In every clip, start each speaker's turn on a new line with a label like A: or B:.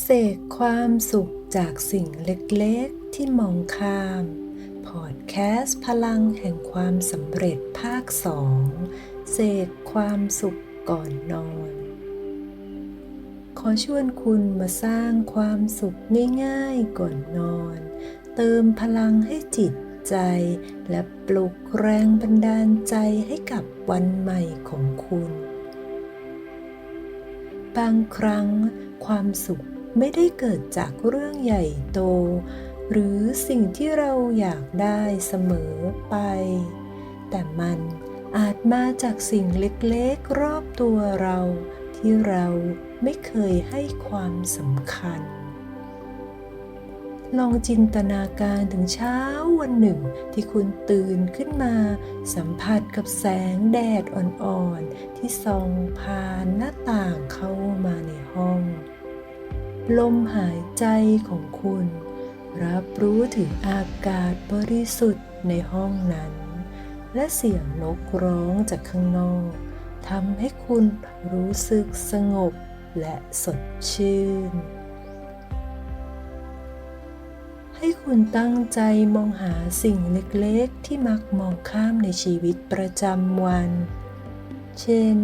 A: เสกความสุขจากสิ่งเล็กๆที่มองข้าม พอดแคสต์พลังแห่งความสำเร็จภาคสองเสกความสุขก่อนนอน ขอชวนคุณมาสร้างความสุขง่ายๆก่อนนอน เติมพลังให้จิตใจ และปลุกแรงบันดาลใจให้กับวันใหม่ของคุณ บางครั้งความสุข ไม่ได้เกิดจากเรื่องใหญ่โต หรือสิ่งที่เราอยากได้เสมอไป แต่มันอาจมาจากสิ่งเล็กๆรอบตัวเรา ที่เราไม่เคยให้ความสำคัญ ลองจินตนาการถึงเช้าวันหนึ่งที่คุณตื่นขึ้นมา สัมผัสกับแสงแดดอ่อนๆ ที่ส่องผ่านหน้าต่างเข้ามาในห้อง ลมหายใจของคุณ รับรู้ถึงอากาศบริสุทธิ์ในห้องนั้น และเสียงนกร้องจากข้างนอกทำให้คุณรู้สึกสงบและสดชื่น ให้คุณตั้งใจมองหาสิ่งเล็กๆ ที่มักมองข้ามในชีวิตประจำวัน เช่น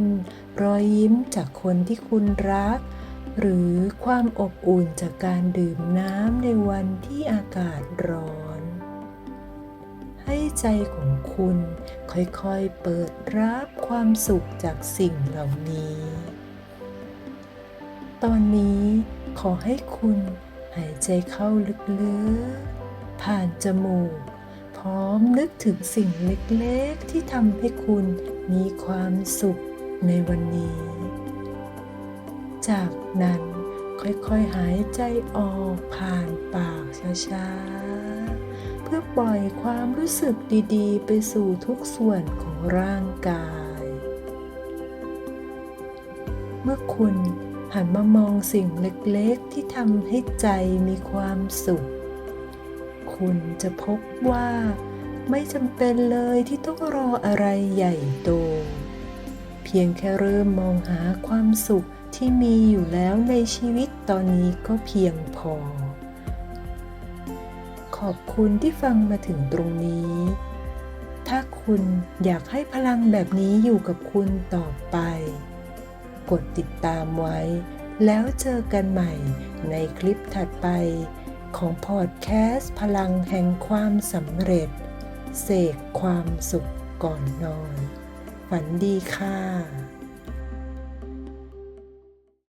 A: รอยยิ้มจากคนที่คุณรัก หรือความอบอุ่นจากการดื่มน้ำในวันที่อากาศร้อน ให้ใจของคุณค่อยๆเปิดรับความสุขจากสิ่งเหล่านี้ ตอนนี้ขอให้คุณหายใจเข้าลึกๆ ผ่านจมูก พร้อมนึกถึงสิ่งเล็กๆ ที่ทำให้คุณมีความสุขในวันนี้ จากนั้นค่อยๆหายใจออกผ่านปากช้าๆ เพื่อปล่อยความรู้สึกดีๆ ไปสู่ทุกส่วนของร่างกาย เมื่อคุณหันมามองสิ่งเล็กๆ ที่ทำให้ใจมีความสุข คุณจะพบว่าไม่จำเป็นเลยที่ต้องรออะไรใหญ่โต เพียงแค่เริ่มมองหาความสุข ที่มีอยู่แล้วในชีวิตตอนนี้ก็เพียงพอ ขอบคุณที่ฟังมาถึงตรงนี้ ถ้าคุณอยากให้พลังแบบนี้อยู่กับคุณต่อไป กดติดตามไว้ แล้วเจอกันใหม่ในคลิปถัดไปของพอดแคสต์พลังแห่งความสำเร็จ เสกความสุขก่อนนอน ฝันดีค่ะ